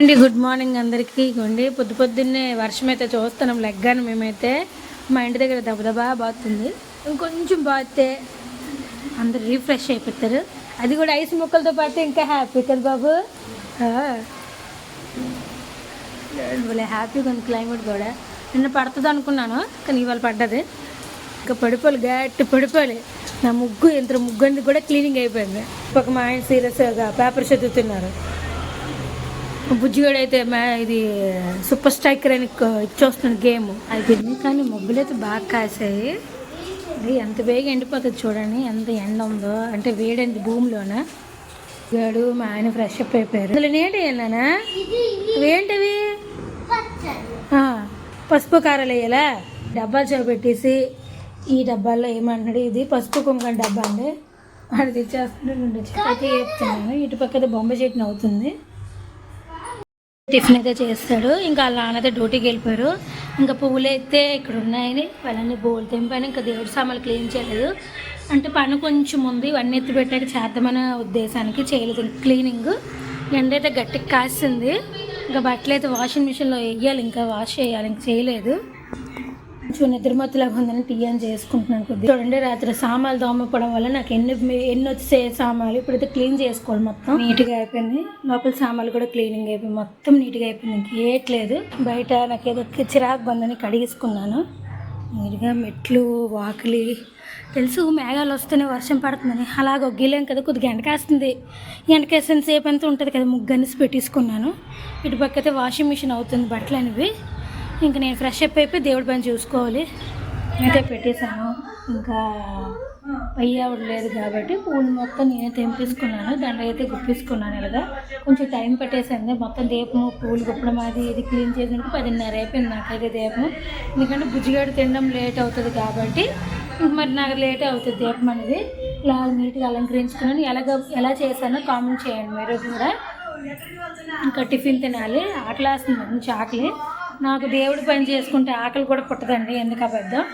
అండి good morning అందరికీ. ఇగోండి పొద్దు పొద్దున్నే వర్షం అయితే చూస్తున్నాం లెగ్గాను మేమైతే. మా ఇంటి దగ్గర దబదబా బాగుతుంది ఇంకొంచెం బాగుతే అందరు రీఫ్రెష్ అయిపోతారు. అది కూడా ఐస్ ముక్కలతో పాటు ఇంకా హ్యాపీ కదా బాబు? భలే హ్యాపీగా ఉంది క్లైమేట్ కూడా. నిన్న పడుతుంది అనుకున్నాను కానీ ఇవాళ పడ్డది. ఇంకా పడిపోలే గట్టి పడిపోలే. నా ముగ్గు ఎంత ముగ్గు అనేది కూడా క్లీనింగ్ అయిపోయింది. ఒక మా ఆయన సీరియస్గా పేపర్ చదువుతున్నారు. బుజ్జిగాడు అయితే మ్యా ఇది సూపర్ స్ట్రైకర్ అని ఇచ్చేస్తున్నాడు ఇచ్చొస్తుంది గేమ్ అయిపోయింది కానీ మబ్బులు అయితే బాగా కాసాయి. ఇది ఎంత వేగం ఎండిపోతుంది చూడండి ఎంత ఎండ ఉందో. అంటే వేడంది భూమిలోన. గాడు మా ఆయన ఫ్రెష్ అప్ అయిపోయారు. అందులో నేటి వెళ్ళానా అవేంటివి పసుపు కారాలు వేయాలా? డబ్బా చూపెట్టేసి ఈ డబ్బాల్లో ఏమంటున్నాడు ఇది పసుపు కుంకుమ డబ్బా అండి. వాడు తెచ్చేస్తున్నాడు అయితే చెప్తున్నాను ఇటు పక్కన బొమ్మ చెట్టుని అవుతుంది. టిఫిన్ అయితే చేస్తాడు. ఇంకా అలా అయితే డ్యూటీకి వెళ్ళిపోయారు. ఇంకా పువ్వులు అయితే ఇక్కడ ఉన్నాయని వాళ్ళని బోల్ తెంపాను. ఇంకా దేవుడి సామాన్లు క్లీన్ చేయలేదు. అంటే పని కొంచెం ఉంది. ఇవన్నీ ఎత్తి పెట్టాక చేద్దామనే ఉద్దేశానికి చేయలేదు. క్లీనింగ్. ఎండ అయితే గట్టిగా కాసింది. ఇంకా బట్టలు అయితే వాషింగ్ మిషన్లో వేయాలి. ఇంకా వాష్ చేయాలి. ఇంకా చేయలేదు. కొంచెం నిద్రమత్తులాగా ఉందని టీ అని చేసుకుంటున్నాను కొద్దిగా. చూడండి రాత్రి సామాన్లు దోమపడం వల్ల నాకు ఎన్ని ఎన్ని వచ్చే సామాన్లు ఇప్పుడైతే క్లీన్ చేసుకోవాలి మొత్తం. నీట్గా అయిపోయింది. లోపల సామాన్లు కూడా క్లీనింగ్ అయిపోయింది మొత్తం నీట్గా అయిపోయింది. ఇంక ఏట్లేదు బయట నాకు ఏదో చిరాకు బందని కడిగేసుకున్నాను. నీట్గా మెట్లు వాకిలి. తెలుసు మేఘాలు వస్తేనే వర్షం పడుతుందని. అలాగ గొగ్గిలేం కదా కొద్దిగా ఎండకేస్తుంది ఎండకేసిన సేపు అంతా ఉంటుంది కదా ముగ్గు అనేసి పెట్టేసుకున్నాను. ఇటు పక్క అయితే వాషింగ్ మిషన్ అవుతుంది బట్టలు అనేవి ఇంకా నేను ఫ్రెష్ అప్ అయిపోయి దేవుడి పని చూసుకోవాలి. అయితే పెట్టేశాను. ఇంకా అయ్యావిడ లేదు కాబట్టి పూలు మొత్తం నేనే తెంపేసుకున్నాను. దాంట్లో అయితే గుప్పించుకున్నాను ఇలాగా. కొంచెం టైం పెట్టేసింది. మొత్తం దీపము పూలు గుప్పడం అది ఇది క్లీన్ చేసినట్టు పదిన్నర అయిపోయింది నాకైతే దీపం ఎందుకంటే బుజ్జిగాడు తినడం లేట్ అవుతుంది కాబట్టి మరి నాకు లేట్ అవుతుంది దీపం అనేది. ఇలా నీట్గా అలంకరించుకున్నాను. ఎలాగ ఎలా చేశానో కామెంట్ చేయండి మీరు కూడా. ఇంకా టిఫిన్ తినాలి. ఆటలాస్తుంది వేస్తుంది. మంచి ఆకలి. నాకు దేవుడి పని చేసుకుంటే ఆకలి కూడా పుట్టదండి. ఎందుకు అబద్ధం?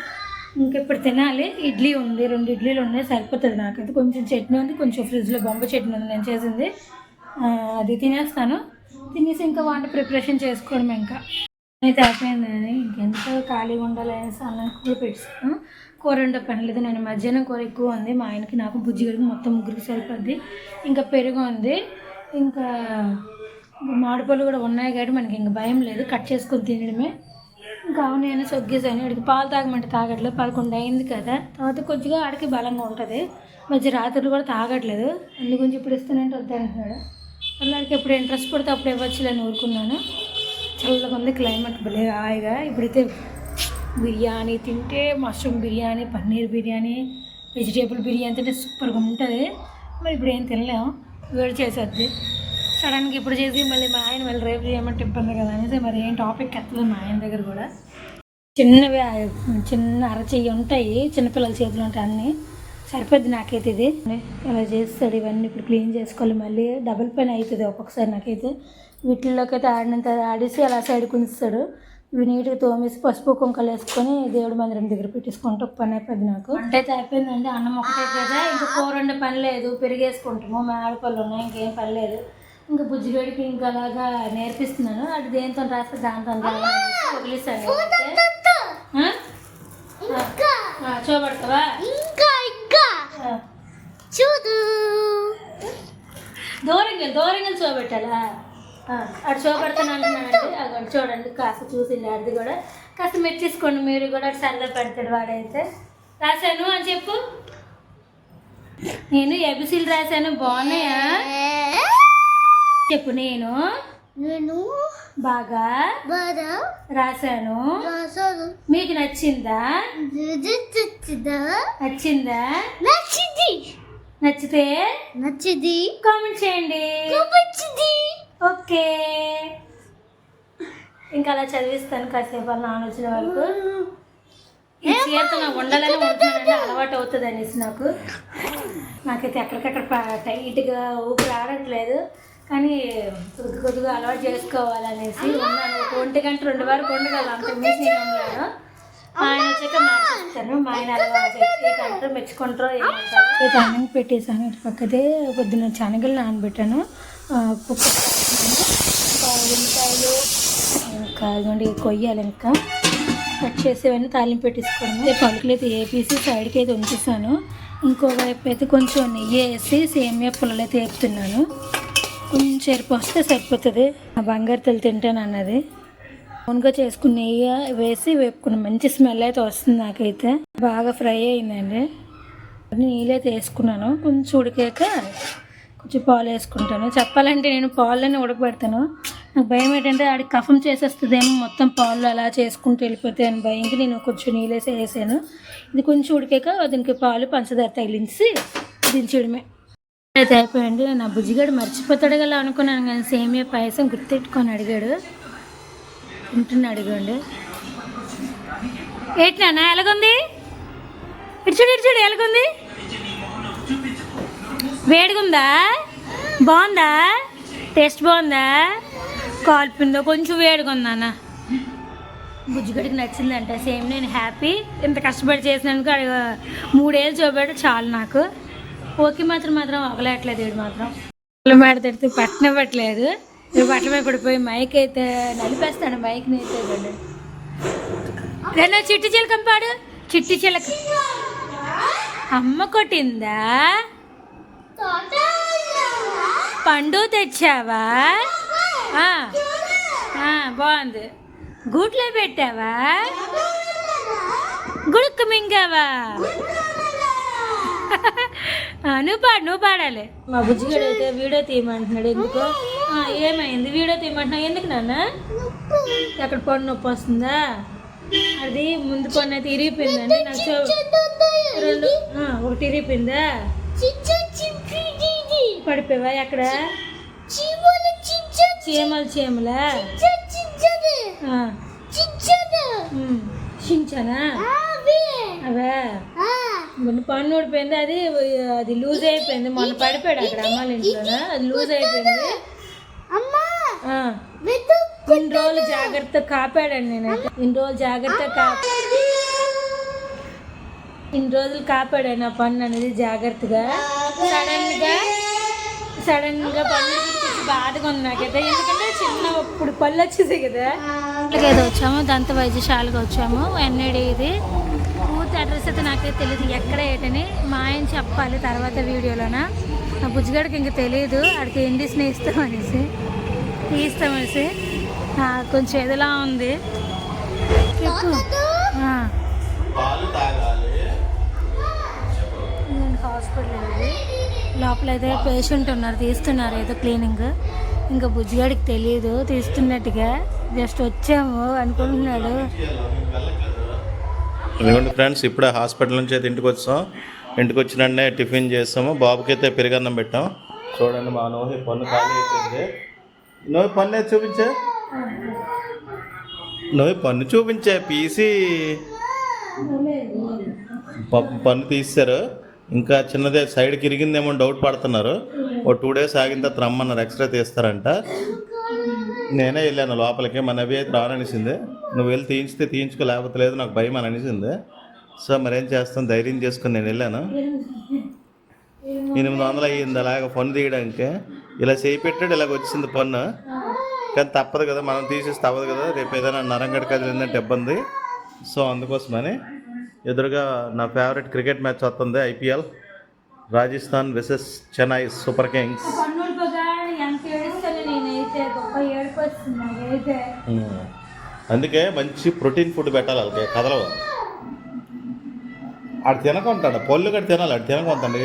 ఇంక ఇప్పుడు తినాలి. ఇడ్లీ ఉంది. రెండు ఇడ్లీలు ఉన్నాయి. సరిపోతుంది నాకైతే కొంచెం చట్నీ ఉంది. కొంచెం ఫ్రిడ్జ్లో బొమ్మ చట్నీ ఉంది. నేను చేసింది. అది తినేస్తాను. తినేసి ఇంకా వంట ప్రిపరేషన్ చేసుకోవడం ఇంకా. అయితే అయిపోయిందని ఇంకెంత ఖాళీగా ఉండాలి అనేసి అన్నం కూడా పెట్టాను కూర ఉండే పని లేదు. నేను మధ్యాహ్నం కూర ఎక్కువ ఉంది. మా ఆయనకి నాకు బుజ్జిగడికి మొత్తం ముగ్గురికి సరిపోద్ది. ఇంకా పెరుగు ఉంది. ఇంకా మామిడిపళ్ళు కూడా ఉన్నాయి కాబట్టి మనకి ఇంకా భయం లేదు. కట్ చేసుకొని తినడమే. ఇంకా అవును నేను సొగ్గేసాను. ఇక్కడికి పాలు తాగమంటే తాగట్లేదు. పదకొండు అయింది కదా. తర్వాత కొద్దిగా ఆడికి బలంగా ఉంటుంది. మధ్య రాత్రులు కూడా తాగట్లేదు. అందుగురించి ఇప్పుడు ఇస్తానంటే వద్దంటున్నాడు అలాగే ఎప్పుడు ఇంట్రెస్ట్ పడితే అప్పుడు ఇవ్వచ్చులని ఊరుకున్నాను. చల్లగా ఉంది. క్లైమేట్ భలే హాయిగా. ఇప్పుడైతే బిర్యానీ తింటే మష్రూమ్ బిర్యానీ పన్నీర్ బిర్యానీ వెజిటేబుల్ బిర్యానీ తింటే సూపర్గా ఉంటుంది. మరి ఇప్పుడు ఏం తినలేము వేడి చేసేద్ది. సడన్గా ఇప్పుడు చేసి మళ్ళీ మా ఆయన మళ్ళీ రేపు చేయమంటే ఇబ్బంది కదా అనేసి మరి ఏం టాపిక్ ఎత్తలేదు మా ఆయన దగ్గర కూడా. చిన్నవి చిన్న అరచెయ్యి ఉంటాయి చిన్నపిల్లల చేతులు ఉంటాయి అన్నీ. సరిపోద్ది నాకైతే ఇది. ఇలా చేస్తాడు ఇవన్నీ ఇప్పుడు క్లీన్ చేసుకోవాలి. మళ్ళీ డబుల్ పని అవుతుంది ఒక్కొక్కసారి నాకైతే. వీటిల్లోకి అయితే ఆడినంత ఆడేసి అలా సైడ్ కుంచుతాడు ఇవి నీట్గా తోమేసి పసుపు కుంకలు వేసుకొని దేవుడి మందిరం దగ్గర పెట్టేసుకుంటూ ఒక పని అయిపోద్ది నాకు. వంట అయితే అయిపోయిందండి. అన్నం ఒకటే కదా. ఇంకా కూర వండే పని లేదు. పెరిగేసుకుంటాము. ఆడపళ్ళు ఉన్నాయి. ఇంకేం పని లేదు. ఇంకా బుజ్జిగడికి ఇంకా అలాగా నేర్పిస్తున్నాను. అది దేంతో రాస్తే దాంతో వదిలేసాను చూపెడతావా ఇంకా! ఇంకా. చూడు! దూరంగా దూరంగా చూపెట్టాలా అటు చూపెడతాను అంటున్నానండి అక్కడ చూడండి కాస్త చూసింది అది కూడా. కాస్త మెచ్చేసుకోండి మీరు కూడా అటు సరదా పెడతాడు వాడైతే. రాశాను అని చెప్పు. నేను ఎబిసిలు రాశాను. బాగున్నాయా? చెప్పు నేను నేను బాగా బాగా రాశాను. రాసాను మీకు నచ్చిందా? నచ్చిందా? నచ్చిందా? నచ్చింది. నచ్చితే నచ్చింది. కామెంట్ చేయండి. నచ్చింది. ఓకే. ఇంకా అలా చదివిస్తాను కాసేపు నాన్న వచ్చిన వరకు. ఈ ఉండాలని అలవాటు అవుతుంది అనేసి నాకు. నాకైతే ఎక్కడికక్కడ టైట్గా ఊపిరి ఆడట్లేదు. కానీ కొద్ది కొద్దిగా అలవాటు చేసుకోవాలనేసి ఉన్నాను. ఒంటి గంట రెండు వరకు ఉండగలను అంత మించి నేను మా ఆయన వచ్చాక మార్చేస్తాను. మా ఆయన అలా చెప్పేటంటారు మెచ్చుకుంటారో ఏమంటారు అన్నం పెట్టేసాను ఇటు పక్కదే పొద్దున్న శనగలు నానబెట్టాను. కుక్క ఇంకా ఇంకా కొయ్యాలి ఇంకా. కట్ చేసేవన్నీ తాలింపు పెట్టేసుకోవడం పలుకులు అయితే వేపేసి సైడ్కి అయితే ఉంచేసాను ఇంకో వైపు అయితే కొంచెం నెయ్యి వేసి సేమియా పుల్లలు అయితే వేపుతున్నాను. కొంచెం వస్తే సరిపోతుంది. ఆ బంగారు తల్లి తింటాను అన్నది. ఓన్గా చేసుకున్న నెయ్యి వేసి వేపుకున్న. మంచి స్మెల్ అయితే వస్తుంది నాకైతే. బాగా ఫ్రై అయిందండి. నీళ్ళైతే వేసుకున్నాను కొంచెం ఉడికాక కొంచెం పాలు వేసుకుంటాను. చెప్పాలంటే నేను పాలని ఉడకబెడతాను. నాకు భయం ఏంటంటే ఆడికి కఫం చేసేస్తుందేమో మొత్తం పాలు అలా చేసుకుంటూ వెళ్ళిపోతే అని భయంకి నేను కొంచెం నీళ్ళు వేసి వేసాను. ఇది కొంచెం ఉడికాక దీనికి పాలు పంచదార తగిలించి దించడమే అయితే అయిపోయింది. నా బుజ్జిగాడు మర్చిపోతాడు కదా అనుకున్నాను కానీ సేమియా పాయసం గుర్తెట్టుకొని అడిగాడు. తింటున్నా అడిగండి. ఏంటి నాన్న ఎలాగుంది? ఇడిచుడు ఇడ్చుడు ఎలాగుంది? వేడిగుందా? బాగుందా? టేస్ట్ బాగుందా? కాల్పిందో? కొంచెం వేడిగా అన్న బుజ్జిగడికి నచ్చిందంట. సేమ్ నేను హ్యాపీ ఇంత కష్టపడి చేసినందుకు మూడేళ్ళు చూపెట్టు చాలు నాకు. ఓకే మాత్రం మాత్రం ఒకలేట్లేదు వీడు మాత్రం. బట్టలు మేడ తిడితే పట్టనివ్వట్లేదు. ఇప్పుడు బట్టల మీద పడిపోయి మైక్ అయితే నలిపేస్తాను మైక్ని అయితే రెండు చిట్టి చిలకం పాడు. చిట్టి చిలక. అమ్మ కొట్టిందా? పండు తెచ్చావా? బాగుంది. గూట్లో పెట్టావా? గుడుక్కు మింగావా? నువ్వు పాడు నువ్వు పాడాలి. మా బుజ్జిగాడు అయితే వీడియో తీయమంటున్నాడు ఎందుకు? ఆ, ఏమైంది? వీడియో తీయమంటున్నావు ఎందుకు నాన్న? ఎక్కడ పన్ను నొప్పి వస్తుందా? అది ముందు పన్ను అయితే ఇరిగిపోయిందండి నాకు చూ- రెండు ఒకటి ఇరిగిపోయిందా? పడిపోయావా ఎక్కడ? చీమలు చీమలా చించానా? అవే. మొన్న పన్ను ఊడిపోయింది అది అది లూజ్ అయిపోయింది. మొన్న పడిపోయాడు అక్కడ అమ్మాళ్ళ ఇంట్లోనా. అది లూజ్ అయిపోయింది. ఇన్ని రోజులు జాగ్రత్త కాపాడాను నేనైతే ఇన్ని రోజులు జాగ్రత్త కా ఇన్ని రోజులు కాపాడాను ఆ పన్ను అనేది జాగ్రత్తగా. సడన్గా సడన్గా పన్ను బాధగా ఉంది నాకైతే. ఎందుకంటే చిన్న ఇప్పుడు పళ్ళు వచ్చేసాయి కదా. ఏదో వచ్చాము దంత వైద్యశాలకు వచ్చాము ఎన్ఏడి ఇది. అడ్రస్ అయితే నాకైతే తెలియదు ఎక్కడ ఏంటని మా ఆయన చెప్పాలి తర్వాత వీడియోలోన? నా బుజ్జిగాడికి ఇంక తెలియదు ఆడికి ఇండిస్ని ఇస్తాం అనేసి. తీస్తామనేసి ఆ, కొంచెం ఎదలా ఉంది. ఆ. హాస్పిటల్ లోపల అయితే పేషెంట్ ఉన్నారు తీస్తున్నారు ఏదో క్లీనింగ్. ఇంకా బుజ్జిగాడికి తెలియదు తీస్తున్నట్టుగా. జస్ట్ వచ్చాము అనుకుంటున్నాడు. ఇదిగోండి ఫ్రెండ్స్ ఇప్పుడే హాస్పిటల్ నుంచి అయితే ఇంటికి వచ్చాం. ఇంటికి వచ్చినట్టే టిఫిన్ చేస్తాము బాబుకి అయితే పెరుగన్నం పెట్టాం. చూడండి మా నోహి పన్ను ఖాళీ అయిపోయింది. నోహి పన్ను చూపించే? నోహి పన్ను చూపించే పీసి. పన్ను తీస్తారు ఇంకా చిన్నదే సైడ్కి ఇరిగిందేమో డౌట్ పడుతున్నారు. ఓ టూ డేస్ ఆగిన తర్వాత రమ్మన్నారు. ఎక్స్రే తీస్తారంట. నేనే వెళ్ళాను లోపలికి. మన అవి అయితే రాననిసింది. నువ్వు వెళ్ళి తీయించితే తీయించుకో లేకపోతే లేదు నాకు భయం అని అనిసింది. సో మరేం చేస్తాను ధైర్యం చేసుకుని నేను వెళ్ళాను. ఎనిమిది వందలు అయ్యింది అలాగ పన్ను తీయడానికి. ఇలా చేయి పెట్టాడు ఇలాగ వచ్చింది పన్ను కానీ తప్పదు కదా మనం తీసేసి తప్పదు కదా. రేపు ఏదైనా నరంగడి కదిలిందంటే ఇబ్బంది. సో అందుకోసమని ఎదురుగా నా ఫేవరెట్ క్రికెట్ మ్యాచ్ వస్తుంది IPL. Rajasthan versus Chennai Super Kings ఎంత ఏడుస్తాను నేనైతే. గొప్ప ఏడుపు. అందుకే మంచి ప్రోటీన్ ఫుడ్ పెట్టాలి వాళ్ళకి కదలవు. ఆడు తినకుంటాడు పళ్ళు కూడా తినాలి ఆడు తినకుంటాడు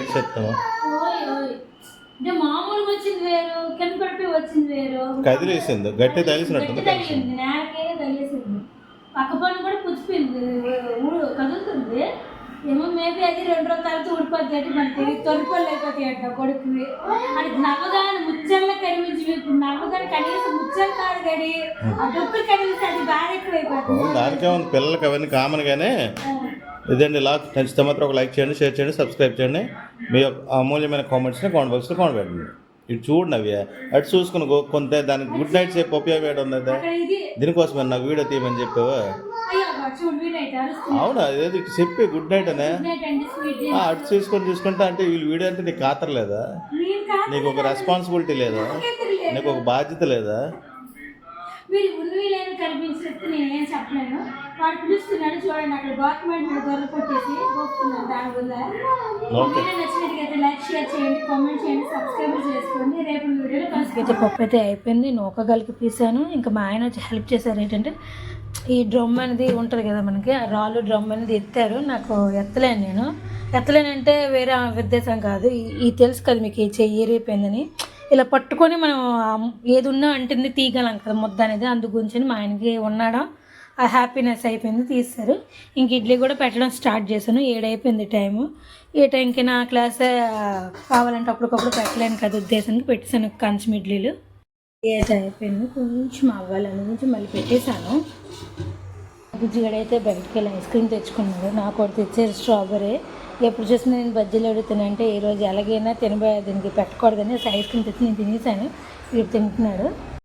వచ్చింది వేరు కదిలేసింది గట్టి తగిలిసినట్టుంది పక్క కూడా కదులుతుంది. ఏమో మేబీ అది రెండు రోజుల తర్వాత ఊడిపోద్ది అంటే మనకి తొలిపళ్ళు అయిపోతాయి అంట కొడుకువి అది నవ్వగానే ముచ్చల్లా కనిపించి ఇప్పుడు నవ్వగానే కనీసం ముచ్చలు కాదు గడి ఆ డొక్కులు కనిపిస్తే అది బాగా ఎక్కువైపోతుంది. దానికే ఉంది. పిల్లలకి అవన్నీ కామన్ గానే. ఇదండి ఇలా నచ్చితే మాత్రం ఒక లైక్ చేయండి షేర్ చేయండి సబ్స్క్రైబ్ చేయండి. మీ యొక్క అమూల్యమైన కామెంట్స్ని కామెంట్ బాక్స్లో కామెంట్ పెట్టండి. ఇటు చూడండి అవి అటు చూసుకుని కొంత దానికి గుడ్ నైట్ సేపు ఉపయోగపడి ఉంది ఇది దీనికోసమే నాకు వీడియో తీయమని చెప్పావా? అవునా? ఇటు చెప్పి గుడ్ నైట్ అనే? అటు చూసుకొని చూసుకుంటా అంటే వీళ్ళు వీడియో అంటే నీకు ఖాతరు లేదా? నేను కాదు నీకు ఒక రెస్పాన్సిబిలిటీ లేదా? నీకు ఒక బాధ్యత లేదా? మీరు ఉన్నవి లేని కనిపించినట్టు నేనేం చెప్పలేను. వాడు పిలుస్తున్నాడు చూడండి అక్కడ డాక్యుమెంట్ దొరక కొట్టేసి పోతున్నాను దాని వల్ల. వీడియో నచ్చినట్లయితే లైక్ షేర్ చేయండి కామెంట్ చేయండి సబ్స్క్రైబ్ చేసుకోండి. రేపు వీడియోలో కలిసి అయితే పప్పు అయితే అయిపోయింది. నూకగలికి పీసాను. ఇంకా మా ఆయన వచ్చి హెల్ప్ చేశారు ఏంటంటే ఈ డ్రమ్ అనేది ఉంటుంది కదా మనకి ఆ రాళ్ళు డ్రమ్ అనేది ఎత్తారు. నాకు ఎత్తలేను నేను. ఎత్తలేనంటే వేరే ఉద్దేశం కాదు. ఈ- తెలుసు కదా మీకు ఈ చెయ్యి ఏరిపోయిందని ఇలా పట్టుకొని మనం ఏది ఉన్నా అంటుంది తీయగలం కదా ముద్ద అనేది అందు గురించి మా ఆయనకి ఉన్నాడా? ఆ హ్యాపీనెస్ అయిపోయింది తీస్తారు. ఇంక ఇడ్లీ కూడా పెట్టడం స్టార్ట్ చేశాను ఏడైపోయింది టైము ఏ టైంకి నా క్లాస్ కావాలంటే అప్పటికప్పుడు పెట్టలేను కదా ఉద్దేశానికి పెట్టేశాను కంచం ఇడ్లీలు. ఏజ్ అయిపోయింది కొంచెం అవ్వాలని కొంచెం మళ్ళీ పెట్టేశాను. బుజ్జిగడైతే బయటికి వెళ్ళి ఐస్ క్రీమ్ తెచ్చుకున్నాడు నాకు ఒకటి తెచ్చారు స్ట్రాబెరీ ఎప్పుడు చూసినా నేను బజ్జీలు అడుగుతానంటే ఈ రోజు ఎలాగైనా తినబోయే దీనికి పెట్టకూడదని ఐస్ క్రీమ్ తెచ్చి నేను తినేసాను. ఇప్పుడు తింటున్నాడు.